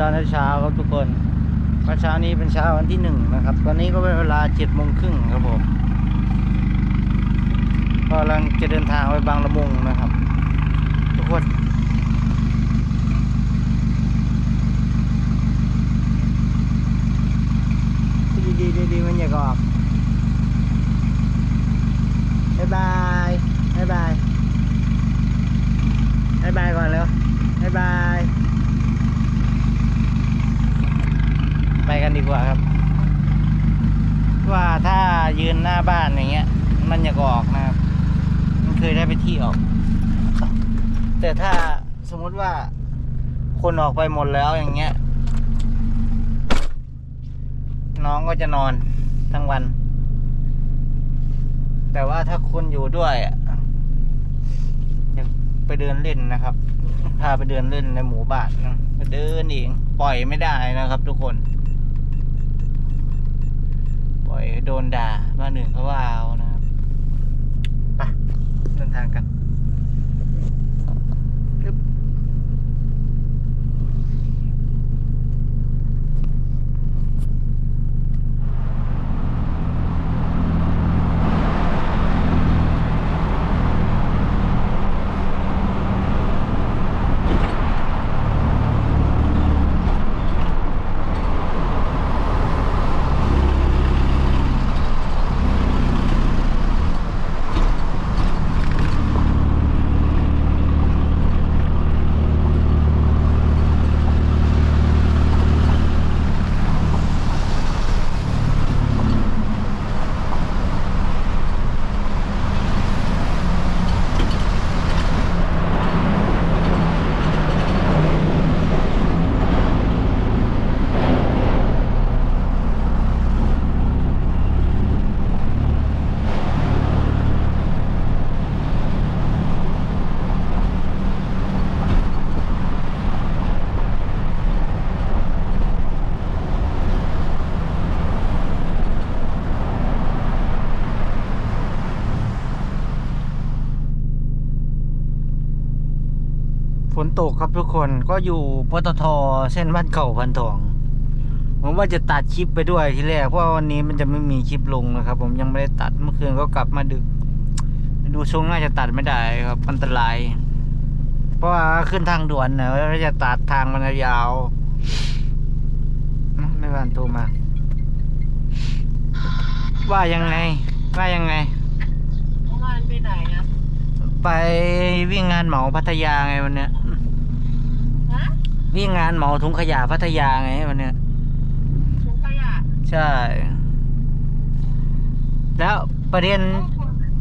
ตอนเช้าครับทุกคนวันเช้านี้เป็นเช้าวันที่หนึ่งนะครับ ตอนนี้ก็เป็นเวลาเจ็ดโมงครึ่งครับผมกำลังจะเดินทางไปบางละมุงนะครับ ทุกคน ดีดีดีดีมันอยากออกบายบายบายบายบายบายก่อนเร็วบายบาย ไปกันดีกว่าครับ ว่าถ้ายืนหน้าบ้านอย่างเงี้ย มันอยากออกนะครับ มันเคยได้ไปที่ออก แต่ถ้าสมมุติว่าคนออกไปหมดแล้วอย่างเงี้ย น้องก็จะนอนทั้งวัน แต่ว่าถ้าคนอยู่ด้วยอยากไปเดินเล่นนะครับ พาไปเดินเล่นในหมู่บ้านนะไปเดินเองปล่อยไม่ได้นะครับทุกคน ปล่อยโดนด่าบ้านอื่นเขาว่าเอานะครับไปเดินทางกันปึ๊บ ฝนตก ครับทุกคนก็อยู่ปตทเส้นบ้านเก่าพันทอง ผมว่าจะตัดคลิปไปด้วยทีแรกเพราะว่าวันนี้มันจะไม่มีคลิปลงนะครับ ผมยังไม่ได้ตัดเมื่อคืนก็กลับมาดึก ดูทรงน่าจะตัดไม่ได้ครับอันตราย เพราะว่าขึ้นทางด่วนนะแล้วจะตัดทางมันยาวอืมไม่ผ่านโทรมา ว่ายังไง ว่ายังไงเมื่อวานไปไหนนะไปวิ่งงานเหมาพัทยาไงวันเนี้ยฮะ วิ่งงานเหมาถุงขยะพัทยาไงวันเนี้ยถุงขยะใช่ แล้วประเด็น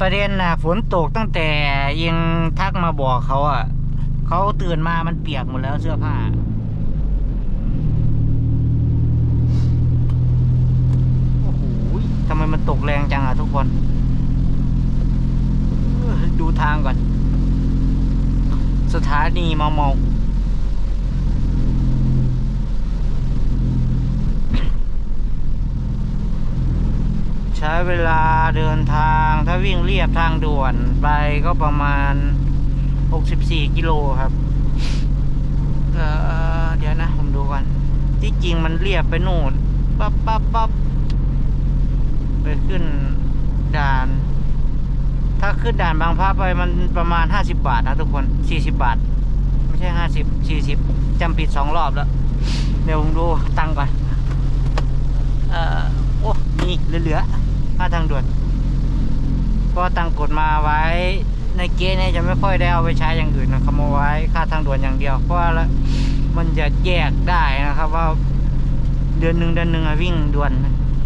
ประเด็นน่ะฝนตกตั้งแต่ยังทักมาบอกเขาอะเขาตื่นมามันเปียกหมดแล้วเสื้อผ้า โอ้โหทำไมมันตกแรงจังอะทุกคนเอ้อดูทางก่อน สถานีเมาเมา ช้เวลาเดินทางถ้าวิ่งเรียบทางด่วนไปก็ประมาณ 64 กิโลครับเออเดี๋ยวนะผมดูก่อน ที่จริงมันเรียบไปนู่นปั๊บปั๊บปั๊บไปขึ้นด่าน ถ้าขึ้นด่านบางพระไปมันประมาณ 50 บาทนะทุกคน 40 บาท ไม่ใช่ 50 40จำผิดสองรอบแล้ว เดี๋ยวผมดูตังก่อน เออโอ้มีเหลือ ค่าทางด่วนก็ตังกดมาไว้ในเกณฑ์เนี่ยจะไม่ค่อยได้เอาไปใช้อย่างอื่นนะขโมยไว้ค่าทางด่วนอย่างเดียว เพราะว่ามันจะแยกได้นะครับว่าเดือนหนึ่งเดือนหนึ่งวิ่งด่วน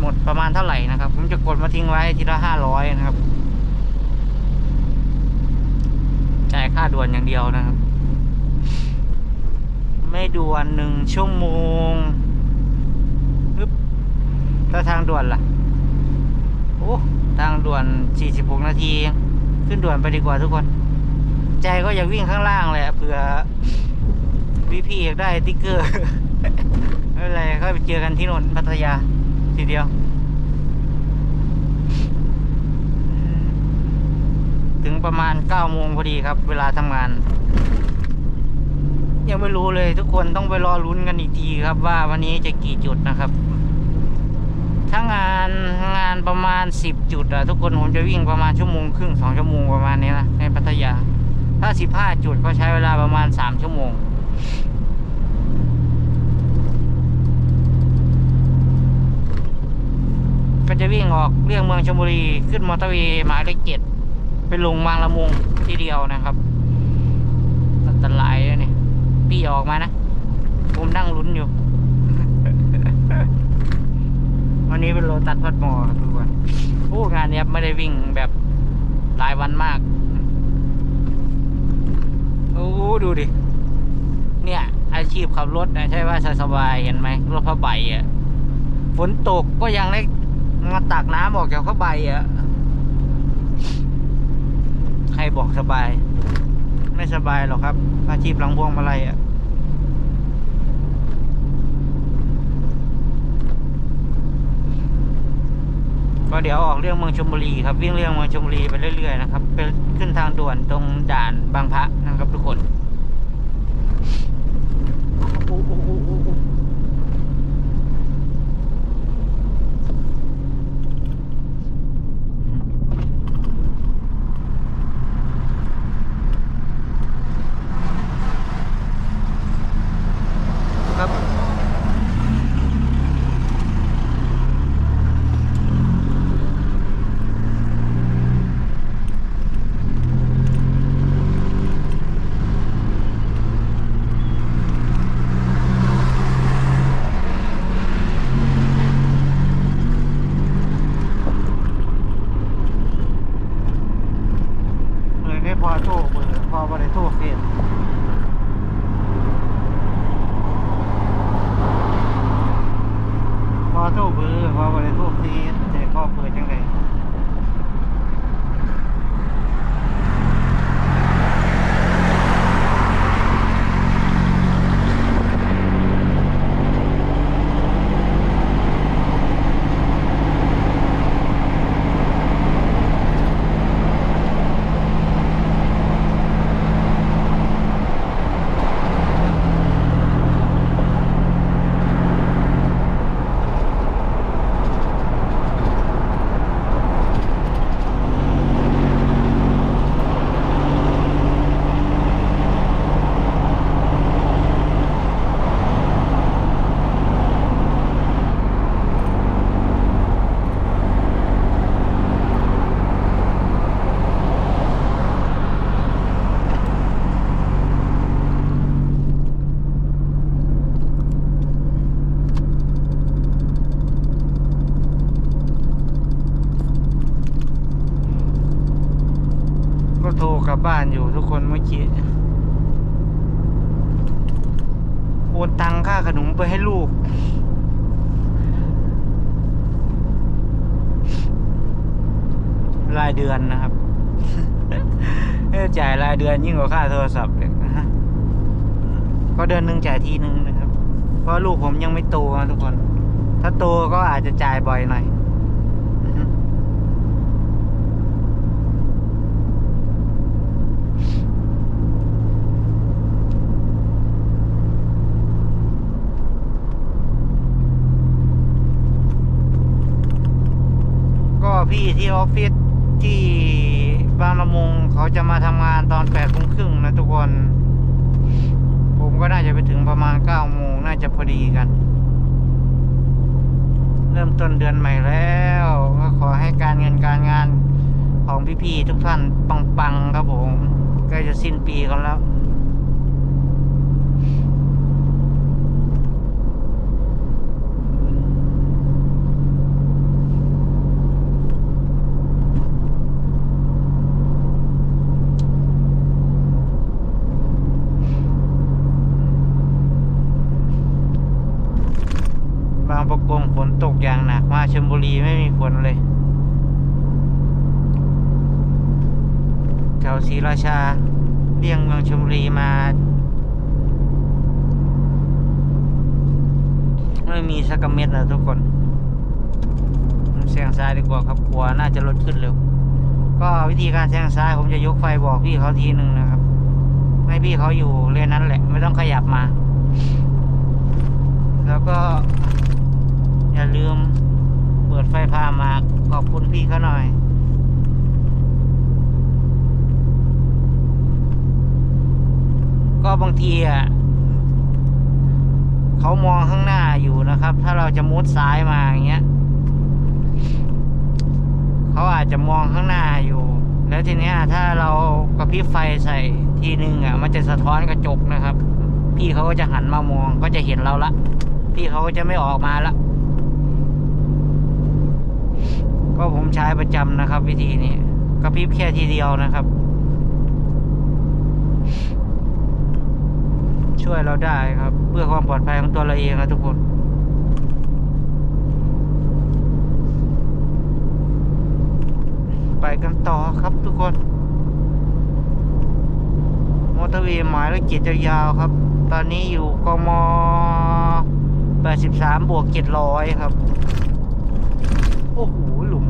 หมดประมาณเท่าไหร่นะครับ ผมจะกดมาทิ้งไว้ทีละห้าร้อยนะครับจ่ายค่าด่วนอย่างเดียวนะครับ ไม่ด่วนหนึ่งชั่วโมงปึ๊บถ้าทางด่วนล่ะ อ้ทางด่วน 46 นาที ขึ้นด่วนไปดีกว่าทุกคน ใจก็อยากวิ่งข้างล่างเลยเผื่อพี่พี่ๆอยากได้ติ๊กเกอร์ไม่เป็นไรก็ไปเจอกันที่นนพัทยา ทีเดียว ถึงประมาณ 9 โมงพอดีครับ เวลาทำงาน ยังยังไม่รู้เลยทุกคนต้องไปรอลุ้นกันอีกทีครับว่าวันนี้จะกี่จุดนะครับถ้างานงาน ประมาณสิบจุดอะทุกคนผมจะวิ่งประมาณชั่วโมงครึ่งสองชั่วโมงประมาณนี้นะในพัทยา ถ้าสิบห้าจุดก็ใช้เวลาประมาณสามชั่วโมงก็จะวิ่งออกเลี่ยงเมืองชลบุรีขึ้นมอเตอร์เวย์หมายเลขเจ็ดไปลงบางละมุงทีเดียวนะครับอันตรายเลยนี่พี่ออกมานะ ผมนั่งลุ้นอยู่ วันนี้เป็นโลตัดพัดมอครับ โอ้งานเนี้ยไม่ได้วิ่งแบบหลายวันมาก โอ้ดูดิ เนี่ย อาชีพขับรถนะใช่ว่าสบายเห็นไหมรถผ้าใบอะฝนตกก็ยังได้มาตักน้ำออกจากผ้าใบอะใครบอกสบาย ไม่สบายหรอกครับ อาชีพหลังพวงมาลัยอะ ก็เดี๋ยวออกเรื่องเมืองชลบุรีครับวิ่งเรื่องเมืองชลบุรีไปเรื่อยๆนะครับไปขึ้นทางด่วนตรงด่านบางพระนะครับทุกคนโอ้โอ้โอ้โอ้โอ้ครับ เลยไม่พอโทรเบอร์ พอบริโทรเองพอโทรเบอร์พอบริโทรเฟซแต่ก็เปิดจังได ก็โทรกลับบ้านอยู่ทุกคนเมื่อกี้โอนตังค่าขนมไปให้ลูก รายเดือนนะครับจ่ายรายเดือนยิ่งกว่าค่าโทรศัพท์เลยนะฮะก็เดือนหนึ่งจ่ายทีหนึ่งนะครับ เพราะลูกผมยังไม่โตนะทุกคน ถ้าโตก็อาจจะจ่ายบ่อยหน่อย พี่ที่ออฟฟิศที่บางละมุงเขาจะมาทำงานตอนแปดโมงครึ่งนะทุกคน ผมก็น่าจะไปถึงประมาณเก้าโมงน่าจะพอดีกัน เริ่มต้นเดือนใหม่แล้วก็ขอให้การเงินการงานของพี่ๆทุกท่านปังๆครับผมใกล้จะสิ้นปีกันแล้ว ประกงฝนตกอย่างหนักมาชลบุรีไม่มีฝนเลยแถวศรีราชาเลี่ยงเมืองชลบุรีมา ไม่มีสักเม็ดนะทุกคนแซงซ้ายดีกว่าครับกลัวน่าจะรถขึ้นเร็ว ก็วิธีการแซงซ้ายผมจะยกไฟบอกพี่เขาทีหนึ่งนะครับ ให้พี่เขาอยู่เลนนั้นแหละ ไม่ต้องขยับมา แล้วก็ อย่าลืมเปิดไฟพามาขอบคุณพี่เขาหน่อย ก็บางทีอะเขามองข้างหน้าอยู่นะครับ ถ้าเรา จะมุดซ้ายมาอย่างเงี้ยเขาอาจจะมองข้างหน้าอยู่ แล้วทีเนี้ยถ้าเรากระพริบไฟใส่ทีนึงอะ มันจะสะท้อนกระจกนะครับ พี่เขาก็จะหันมามองก็จะเห็นเราละ พี่เขาก็จะไม่ออกมาละ ก็ผมใช้ประจำนะครับ วิธีนี้กระพริบแค่ทีเดียวนะครับ ช่วยเราได้ครับ เพื่อความปลอดภัยของตัวเราเองนะทุกคน ไปกันต่อครับทุกคน มอเตอร์เวย์หมายเลขเจ็ดยาวๆครับ ตอนนี้อยู่กม83บวก700 ครับ โอ้โห หลุม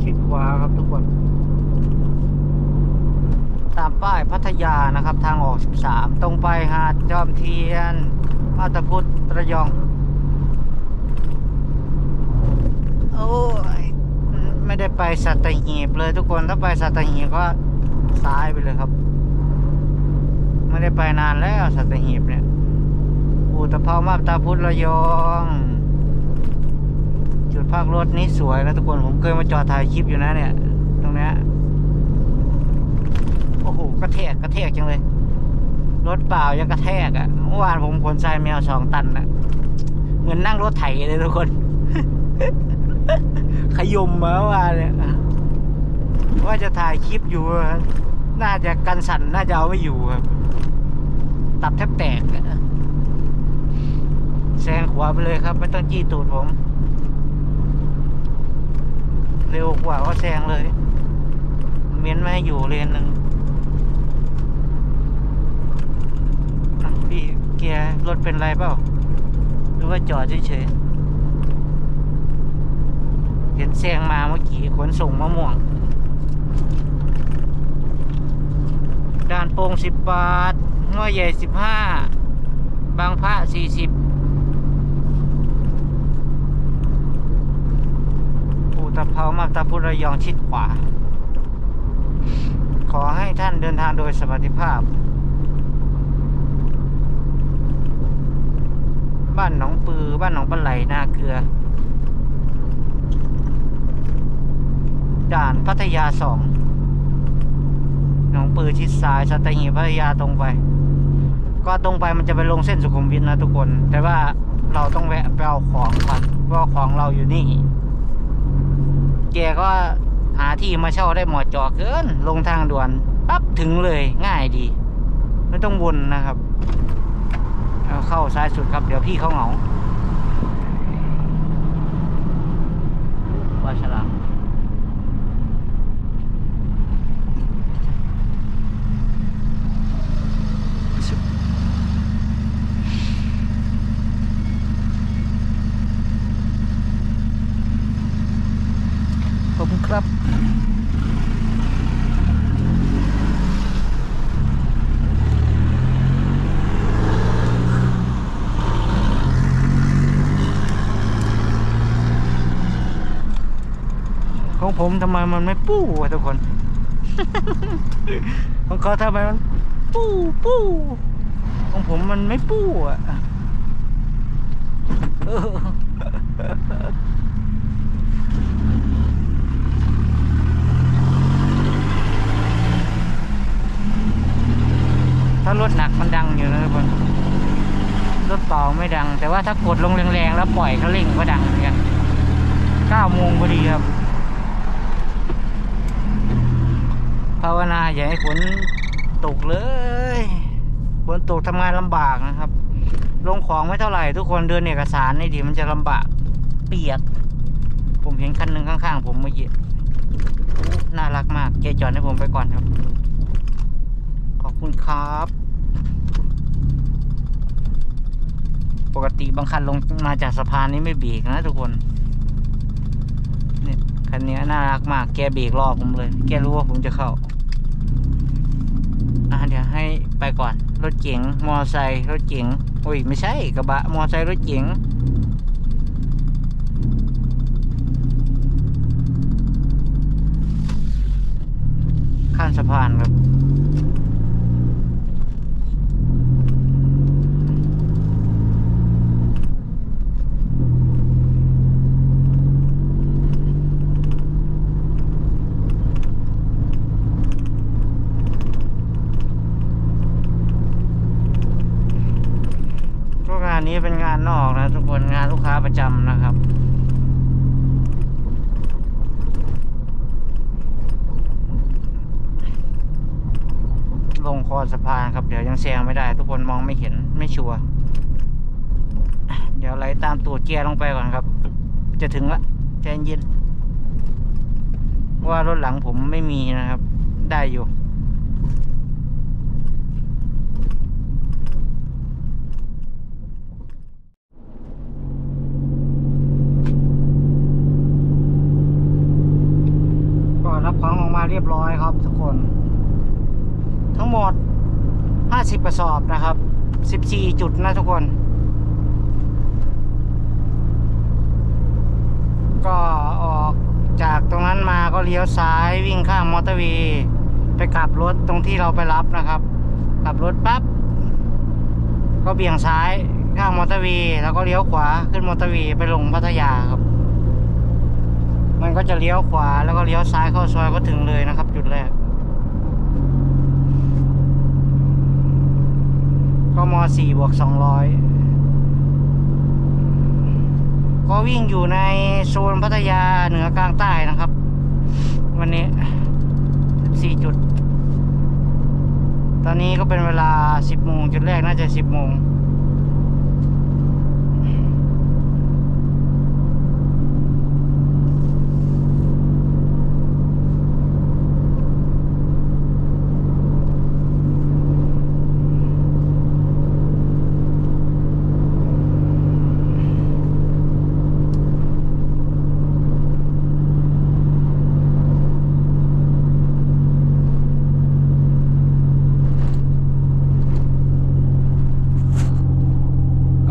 ชิดขวาครับทุกคน ตาม ป้ายพัทยานะครับ ทางออก 13 ตรงไปหาดจอมเทียน มาตาพุทธระยอง โอ้ยไม่ได้ไปสัตหีบเลยทุกคนถ้าไปสัตหีบก็ซ้ายไปเลยครับ ไม่ได้ไปนานแล้วสัตหีบเนี่ยอุตภามาบตาพุทธระยอง จุดพักรถนี้สวยนะทุกคนผมเคยมาจอดถ่ายคลิปอยู่นะเนี่ย ตรงเนี้ย กระแทกกระแทกจังเลย รถเปล่ายังกระแทกอะ่ะเมื่อวานผมขนทรายแมวสองตันอะเหมือนนั่งรถไถเลยทุกคน ขยมมาเมื่อวานเนี่ยว่าจะถ่ายคลิปอยู่อะน่าจะกันสั่นน่าจะเอาไม่อยู่ครับตับแทบแตกอะแซงขวาไปเลยครับ ไม่ต้องจี้ตูดผม เร็วกว่าก็แซงเลย เม้นไม่ให้อยู่เลนหนึ่งอะพี่ เกียร์ รถเป็นไรเปล่า หรือว่าจอดเฉยๆ เห็นแซงมาเมื่อกี้ขนส่งมะม่วง ด่านโป่งสิบบาทห้วยใหญ่สิบห้า บางพระสี่สิบปูตะเภามาตาพุระยองชิดขวา ขอให้ท่านเดินทางโดยสวัสดิภาพ บ้านหนองปือ บ้านหนองปลาไหลนาเกลือ ด่านพัทยาสองหนองปือชิดซ้ายสัตหีบพัทยาตรงไป ก็ตรงไปมันจะไปลงเส้นสุขุมวิทนะทุกคน แต่ว่าเราต้องแวะไปเอาของก่อนเพราะของเราอยู่นี่แกก็หาที่มาเช่าได้หมอจอเกิน ลงทางด่วนปั๊บถึงเลยง่ายดี ไม่ต้องวนนะครับ เอาเข้าซ้ายสุดครับ เดี๋ยวพี่เขาเหงาปลาฉลามขอบคุณครับ ของ ผมทำไมมันไม่ปู้วะทุกคน ของเขาทำไมมันปู้ปู้ของผมมันไม่ปู้อะเออถ้ารถหนักมันดังอยู่นะทุกคนรถเบาไม่ดัง แต่ว่าถ้ากดลงแรงๆแล้วปล่อยเขาเร่งก็ดังเหมือนกันเก้าโมงพอดีครับ ภาวนาอย่าให้ฝนตกเลยฝนตกทำงานลำบากนะครับ ลงของไม่เท่าไหร่ทุกคนเดินเอกสารนี่ดีมันจะลำบาก เปียก ผมเห็นคันหนึ่งข้างๆ ผมเมื่อกี้น่ารักมากแกจอดให้ผมไปก่อนครับ ขอบคุณครับ ปกติบางคันลงมาจากสะพานนี้ไม่เบรกนะทุกคน คันนี้น่ารักมาก แกเบรกรอผมเลย แกรู้ว่าผมจะเข้า อะเดี๋ยวให้ไปก่อน รถเก๋ง มอไซค์ รถเก๋ง อุ้ย ไม่ใช่กระบะ มอไซค์ รถเก๋งข้ามสะพานครับ ก็งาน นี้เป็นงานนอกนะทุกคนงานลูกค้าประจำนะครับลงคอสะพานครับเดี๋ยวยังแซงไม่ได้ ทุกคนมองไม่เห็นไม่ชัวร์เดี๋ยวไหลตามตัวเกียร์ลงไปก่อนครับ จะถึงละใจเย็นว่ารถหลังผมไม่มีนะครับ ได้อยู่ ก็รับของออกมาเรียบร้อยครับทุกคน ทั้งหมด 50กระสอบนะครับ 14 จุดนะทุกคน ก็ออกจากตรงนั้นมาก็เลี้ยวซ้ายวิ่งข้ามมอเตอร์เวย์ไปกลับรถตรงที่เราไปรับนะครับ กลับรถปั๊บ ก็เบี่ยงซ้ายข้ามมอเตอร์เวย์แล้วก็เลี้ยวขวาขึ้นมอเตอร์เวย์ไปลงพัทยาครับ มันก็จะเลี้ยวขวาแล้วก็เลี้ยวซ้ายเข้าซอยก็ถึงเลยนะครับ จุดแรก ก็ม4บวก200 ก็วิ่งอยู่ในโซนพัทยาเหนือกลางใต้นะครับ วันนี้4จุด ตอนนี้ก็เป็นเวลา 10โมงจุดแรกน่าจะ 10โมง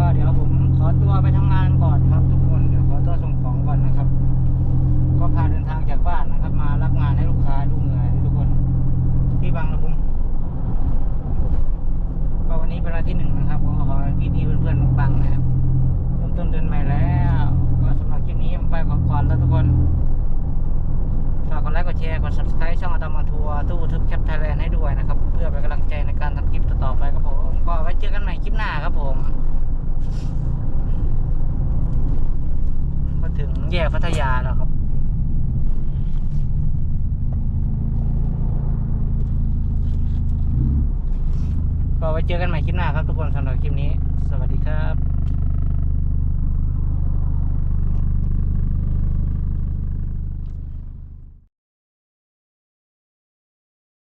ก็เดี๋ยวผมขอตัวไปทำงานก่อนครับทุกคน เดี๋ยวขอตัวส่งของก่อนนะครับ ก็พาเดินทางจากบ้านนะครับ มารับงานให้ลูกค้าดูเหนื่อยทุกคน ที่บางละมุงก็วันนี้เป็นวันที่หนึ่งนะครับก็ขอให้พี่ๆเพื่อนๆปังๆนะครับเริ่มต้นเดือนใหม่แล้ว ก็สำหรับคลิปนี้ผมไปก่อนแล้วทุกคนฝากกดไลค์กดแช ร์ กด subscribe ช่องอาตมาทัวร์ตู้ทึบแคปไทยแลนด์ให้ด้วยนะครับ เพื่อเป็นกำลังใจในการทำคลิปต่อไปครับผม ก็ไว้เจอกันใหม่คลิปหน้าครับผมมาถึงแยกพัทยาแล้วครับก็ไว้เจอกันใหม่คลิปหน้าครับทุกคนสำหรับคลิปนี้ สวัสดีครับ